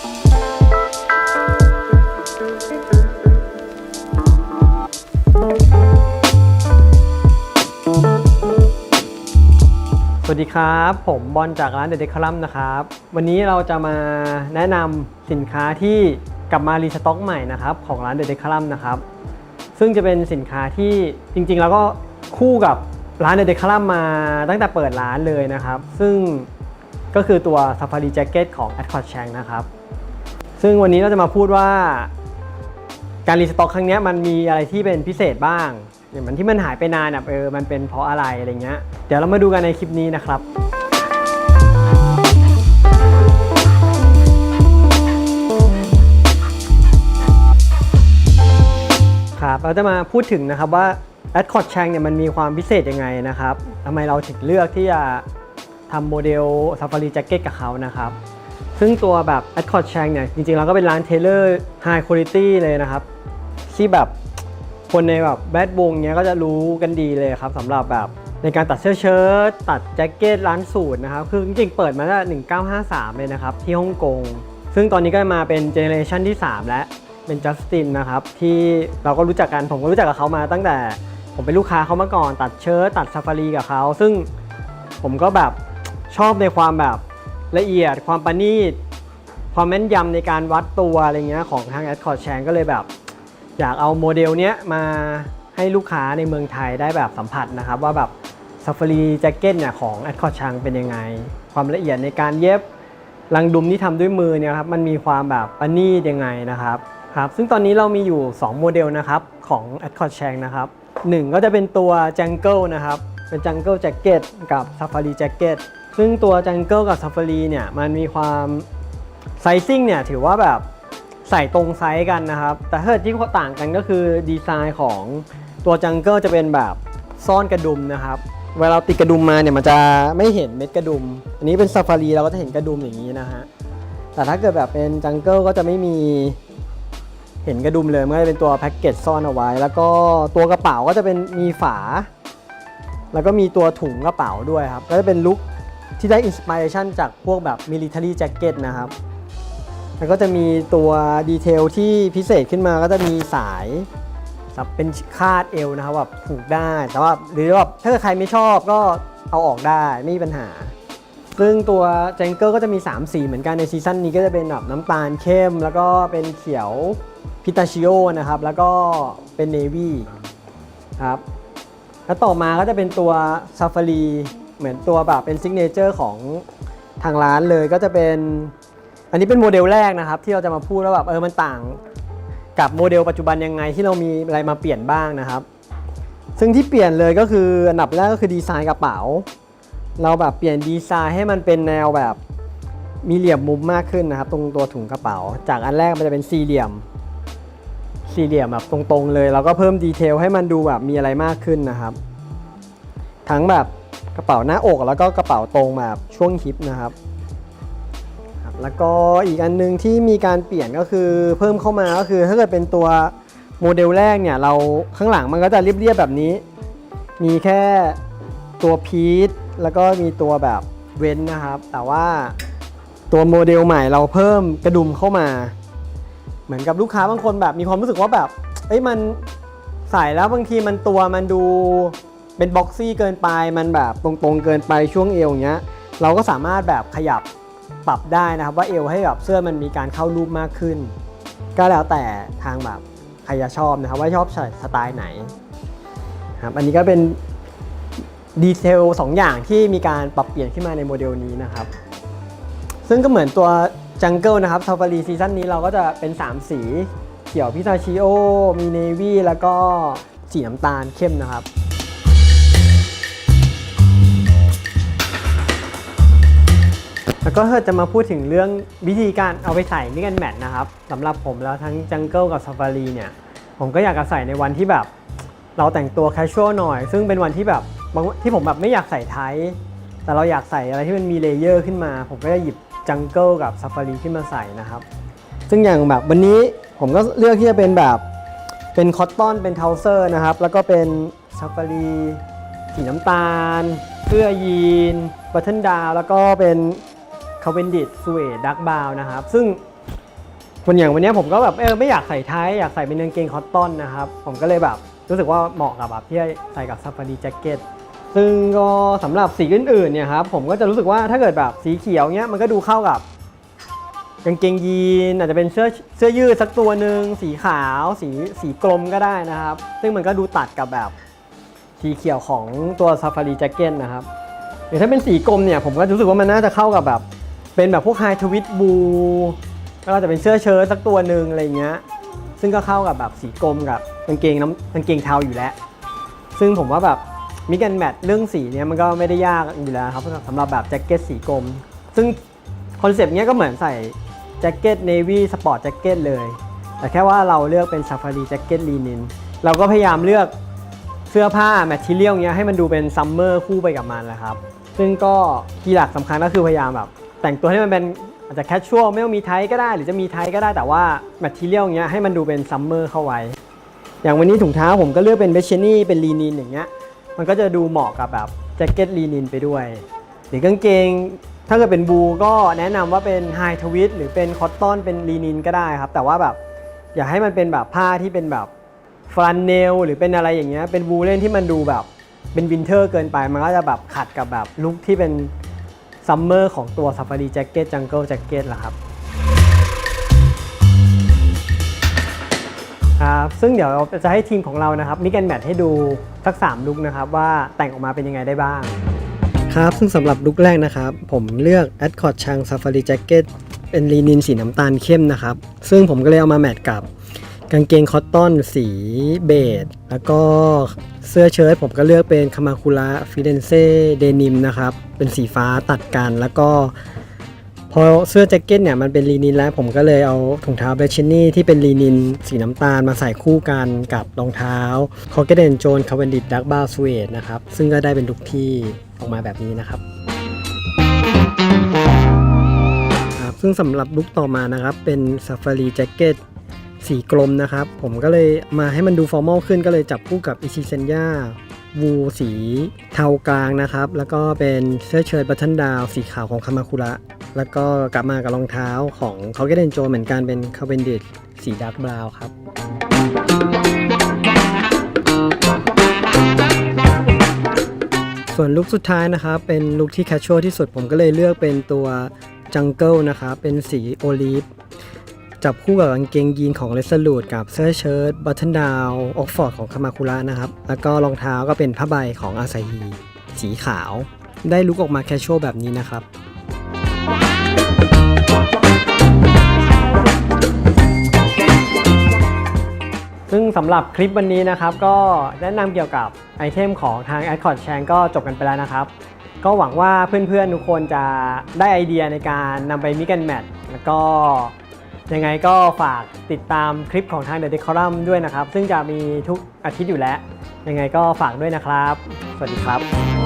สวัสดีครับ ผมบอลจากร้านเด d เดคลัมนะครับ วันนี้เราจะมาแนะนำสินค้าที่กลับมารีสต็อกใหม่นะครับของร้านเด d เดคลัมนะครับ ซึ่งจะเป็นสินค้าที่จริงๆ แล้วก็คู่กับร้านเด d เดคลัมมาตั้งแต่เปิดร้านเลยนะครับ ซึ่ง ก็คือตัว Safari Jacket ของ a d c o t c h a n g นะครับ ซึ่งวันนี้เราจะมาพูดว่า การรีสต็อกครั้งนี้มันมีอะไรที่เป็นพิเศษบ้าง อย่างมันที่มันหายไปนานอะเออมันเป็นเพราะอะไรอะไรเงี้ยเดี๋ยวเรามาดูกันในคลิปนี้นะครับครับเราจะมาพูดถึงนะครับว่า a d c o t c h a n g เนี่ยมันมีความพิเศษยังไงนะครับทำไมเราถึงเลือกที่จะ ทำโมเดล Safari Jacket กับเขานะครับ ซึ่งตัวแบบ a d c o t c h a n g เนี่ย จริงๆ เราก็เป็นร้านเทเลอร์ High Quality เลยนะครับ ที่แบบคนในแบบแวดวงเนี้ยก็จะรู้กันดีเลยครับสำหรับแบบในการตัดเสื้อเชิ้ตตัดแจ็คเก็ตร้านสูตรนะครับ คือจริงๆ เปิดมาตั้งแต่1953 เลยนะครับ ที่ฮ่องกง ซึ่งตอนนี้ก็มาเป็นเจเนเรชันที่ 3 แล้ว เป็นจัสตินนะครับ ที่เราก็รู้จักกันผมก็รู้จักกับเขามาตั้งแต่ผมเป็นลูกค้าเขามาก่อน ตัดเชิ้ตตัดซาฟารีกับเขา ซึ่งผมก็แบบ ชอบในความแบบละเอียด ความประณีต ความแม่นยำในการวัดตัวอะไรเงี้ยของทาง a d c o r d c h a n ก็เลยแบบ อยากเอาโมเดลเนี้ยมาให้ลูกค้าในเมืองไทยได้แบบสัมผัสนะครับ ว่าแบบ Safari Jacket เนี่ยของ a d c o r d c h a n เป็นยังไง ความละเอียดในการเย็บลังดุมที่ทำด้วยมือเนี่ยครับมันมีความแบบประณีตยังไงนะครับครับซึ่งตอนนี้เรามีอยู่ 2 โมเดลนะครับของ a d c o r d c h a n นะครับหนึ่งก็จะเป็นตัว Jungle นะครับเป็น Jungle Jacket กับ Safari Jacket ซึ่งตัว Jungle กับ Safari เนี่ยมันมีความไซซิ่งเนี่ยถือว่าแบบใส่ตรงไซส์กันนะครับ แต่ถ้าเกิดที่ต่างกันก็คือดีไซน์ของตัวจังเกิลจะเป็นแบบซ่อนกระดุมนะครับ เวลาเราติดกระดุมมาเนี่ยมันจะไม่เห็นเม็ดกระดุม อันนี้เป็นซาฟารีเราก็จะเห็นกระดุมอย่างนี้นะฮะ แต่ถ้าเกิดแบบเป็นจังเกิลก็จะไม่มีเห็นกระดุมเลยมันก็จะเป็นตัวแพ็กเกจซ่อนเอาไว้ แล้วก็ตัวกระเป๋าก็จะเป็นมีฝา แล้วก็มีตัวถุงกระเป๋าด้วยครับ ก็จะเป็นลุค ที่ได้อินสปิเรชันจากพวกแบบมิลิเ a อรี่แจ็คเก็ตนะครับแล้วก็จะมีตัวดีเทลที่พิเศษขึ้นมาก็จะมีสายเป็นคาดเอวนะครับแบบผูกได้แต่ว่าหรือแบบถ้าเกิดใครไม่ชอบก็เอาออกได้ไม่มีปัญหา ซึ่งตัวแจงเกอร์ก็จะมี 3 สีเหมือนกันในซีซั่นนี้ก็จะเป็นแบบน้ำตาลเข้ม แล้วก็เป็นเขียวพิตาชิโอนะครับ แล้วก็เป็นเนวี่ครับแล้วต่อมาก็จะเป็นตัวซาฟารี เหมือนตัวแบบเป็นซิกเนเจอร์ของทางร้านเลยก็จะเป็น อันนี้เป็นโมเดลแรกนะครับ ที่เราจะมาพูดว่าแบบเออมันต่างกับโมเดลปัจจุบันยังไงที่เรามีอะไรมาเปลี่ยนบ้างนะครับ ซึ่งที่เปลี่ยนเลยก็คืออันดับแรกก็คือดีไซน์กระเป๋า เราแบบเปลี่ยนดีไซน์ให้มันเป็นแนวแบบมีเหลี่ยมมุมมากขึ้นนะครับ ตรงตัวถุงกระเป๋า จากอันแรกมันจะเป็นสี่เหลี่ยม สี่เหลี่ยมแบบตรงๆเลยแล้วก็เพิ่มดีเทลให้มันดูแบบมีอะไรมากขึ้นนะครับ ทั้งแบบ กระเป๋าหน้าอกแล้วก็กระเป๋าตรงแบบช่วงฮิปนะครับครับแล้วก็อีกอันนึงที่มีการเปลี่ยนก็คือเพิ่มเข้ามาก็คือถ้าเกิดเป็นตัวโมเดลแรกเนี่ยเราข้างหลังมันก็จะเรียบๆแบบนี้ มีแค่ตัวพีทแล้วก็มีตัวแบบเว้นนะครับ แต่ว่าตัวโมเดลใหม่เราเพิ่มกระดุมเข้ามา เหมือนกับลูกค้าบางคนแบบมีความรู้สึกว่าแบบเอ้ยมันใส่แล้วบางทีมันตัวมันดู เป็นบ็อกซี่เกินไปมันแบบตรงๆเกินไปช่วงเอวอย่างเงี้ยเราก็สามารถแบบขยับปรับได้นะครับว่าเอวให้แบบเสื้อมันมีการเข้ารูปมากขึ้น ก็แล้วแต่ทางแบบใครจะชอบนะครับ ว่าชอบใส่สไตล์ไหนครับอันนี้ก็เป็นดีเทล2อย่างที่มีการปรับเปลี่ยนขึ้นมาในโมเดลนี้นะครับ ซึ่งก็เหมือนตัวจังเกิลนะครับซาฟารีซีซั่นนี้เราก็จะเป็น 3 สีเขียวพิซาชิโอ มีเนวี่แล้วก็สีน้ำตาลเข้มนะครับ แล้วก็จะมาพูดถึงเรื่องวิธีการเอาไปใส่มิกันแมทนะครับสำหรับผมแล้วทั้งจังเกิลกับซาฟารีเนี่ย ผมก็อยากจะใส่ในวันที่แบบ เราแต่งตัวแคชชวลหน่อย ซึ่งเป็นวันที่แบบที่ผมแบบไม่อยากใส่ไทแต่เราอยากใส่อะไรที่มันมีเลเยอร์ขึ้นมา ผมก็จะหยิบจังเกิลกับซาฟารีขึ้นมาใส่นะครับ ซึ่งอย่างแบบวันนี้ผมก็เลือกที่จะเป็นแบบเป็นคอตตอนเป็นเทาเซอร์นะครับ แล้วก็เป็นซาฟารีสีน้ำตาลเสื้อยีนบัตเทิลดาวแล้วก็เป็น คาเวนดิตสเวดดักบาวนะครับ ซึ่งวันอย่างวันนี้ผมก็แบบเออไม่อยากใส่ไทยอยากใส่เป็นกางเกงคอตตอนนะครับ ผมก็เลยแบบรู้สึกว่าเหมาะกับแบบที่ใส่กับซ a ฟารีแจ็คเก็ตซึ่งก็สำหรับสีอื่นๆเนี่ยครับผมก็จะรู้สึกว่าถ้าเกิดแบบสีเขียวเนี้ยมันก็ดูเข้ากับกางเกงยีนอาจจะเป็นเสื้อเสื้อยืดสักตัวหนึ่งสีขาวสีสีกลมก็ได้นะครับ ซึ่งมันก็ดูตัดกับแบบสีเขียวของตัวซ a ฟารีแจ็คเก็ตนะครับหรือถ้าเป็นสีกลมเนี่ยผมก็รู้สึกว่ามันน่าจะเข้ากับแบบ เป็นแบบพวกไฮทวิตบูก็จะเป็นเสื้อเชิ้ตสักตัวหนึ่งอะไรเงี้ย ซึ่งก็เข้ากับแบบสีกลมกับกางเกงน้ำกางเกงเทาอยู่แล้ว ซึ่งผมว่าแบบมิกันแมทเรื่องสีเนี้ยมันก็ไม่ได้ยากอยู่แล้วครับสำหรับแบบแจ็คเก็ตสีกลมซึ่งคอนเซปต์เนี้ยก็เหมือนใส่แจ็คเก็ตเนวี่สปอร์ตแจ็คเก็ตเลย แต่แค่ว่าเราเลือกเป็นซาฟารีแจ็คเก็ตลีนิน เราก็พยายามเลือกเสื้อผ้าแมทเทียลเนี้ยให้มันดูเป็นซัมเมอร์คู่ไปกับมันแหละครับ ซึ่งก็คีย์หลักสำคัญก็คือพยายามแบบ แต่งตัวให้มันเป็นอาจจะแคชชวลไม่ต้องมีไทก็ได้ หรือจะมีไทก็ได้แต่ว่าแมทเทียลเนี้ยให้มันดูเป็นซัมเมอร์เข้าไว้ อย่างวันนี้ถุงเท้าผมก็เลือกเป็นเบชเชนี่เป็นลีนินอย่างเงี้ยมันก็จะดูเหมาะกับแบบแจ็คเก็ตลีนินไปด้วย หรือกางเกงถ้าเกิดเป็นบูก็แนะนำว่าเป็นไฮทวิตหรือเป็นคอตตอนเป็นลีนินก็ได้ครับ แต่ว่าแบบอย่าให้มันเป็นแบบผ้าที่เป็นแบบฟลันเนลหรือเป็นอะไรอย่างเงี้ยเป็นบูเล่นที่มันดูแบบเป็นวินเทอร์เกินไปมันก็จะแบบขัดกับแบบลุคที่เป็น ซัมเมอร์ของตัว Safari Jacket Jungle Jacket ละครับครับซึ่งเดี๋ยวเราจะให้ทีมของเรานะครับมิกันแมทให้ดูสัก3ลุกนะครับว่าแต่งออกมาเป็นยังไงได้บ้าง ครับซึ่งสำหรับลุกแรกนะครับ ผมเลือก a d c o t Chang Safari Jacket เป็นลีนินสีน้ำตาลเข้มนะครับ ซึ่งผมก็เลยเอามาแมทกับ กางเกงคอตตอนสีเบจแล้วก็เสื้อเชิ้ตผมก็เลือกเป็นคามาคุระฟิเดนเซ่เดนิมนะครับ เป็นสีฟ้าตัดกันแล้วก็ พอเสื้อแจ็คเก็ตเนี่ยมันเป็นลีนินแล้ว ผมก็เลยเอาถุงเท้าเบรชินี่ที่เป็นลีนินสีน้ำตาลมาใส่คู่กันกับรองเท้าคอเกเดนโจนคาเวนดิดดักบ้าสเวดนะครับ ซึ่งก็ได้เป็นลุคที่ออกมาแบบนี้นะครับซึ่งสำหรับลุคต่อมานะครับ เป็นซ a สีกลมนะครับ ผมก็เลยมาให้มันดูฟอร์มอลขึ้นก็เลยจับคู่กับอิชิเซนย่าวูสีเทากลางนะครับ แล้วก็เป็นเสื้อเชิ้ตบัตเทิลดาวสีขาวของคามาคุระ แล้วก็กลับมากับรองเท้าของเขาก็เดนโจเหมือนกันเป็นคาเวนดิ h สีดาร์กบราวครับ ส่วนลุคสุดท้ายนะครับ เป็นลุคที่แคชชวลที่สุดผมก็เลยเลือกเป็นตัวจังเกิลนะครับ เป็นสีโอลีฟ จับคู่กับกางเกงยีนของ r e s o l u t e กับเสื้อเชิ้ตบัตเทิลดาวออกฟอร์ดของคามาคุระนะครับ แล้วก็รองเท้าก็เป็นผ้าใบของอาซาฮีสีขาว ได้ลุกออกมาแคชชวลแบบนี้นะครับซึ่งสำหรับคลิปวันนี้นะครับก็แนะนำเกี่ยวกับไอเทมของทาง a d c o t Chain ก็จบกันไปแล้วนะครับ ก็หวังว่าเพื่อนๆทุกคนจะได้ไอเดียในการนำไปมิกันแมทแล้วก็ ยังไงก็ฝากติดตามคลิปของทาง The Decorum ด้วยนะครับ ซึ่งจะมีทุกอาทิตย์อยู่แล้ว ยังไงก็ฝากด้วยนะครับ สวัสดีครับ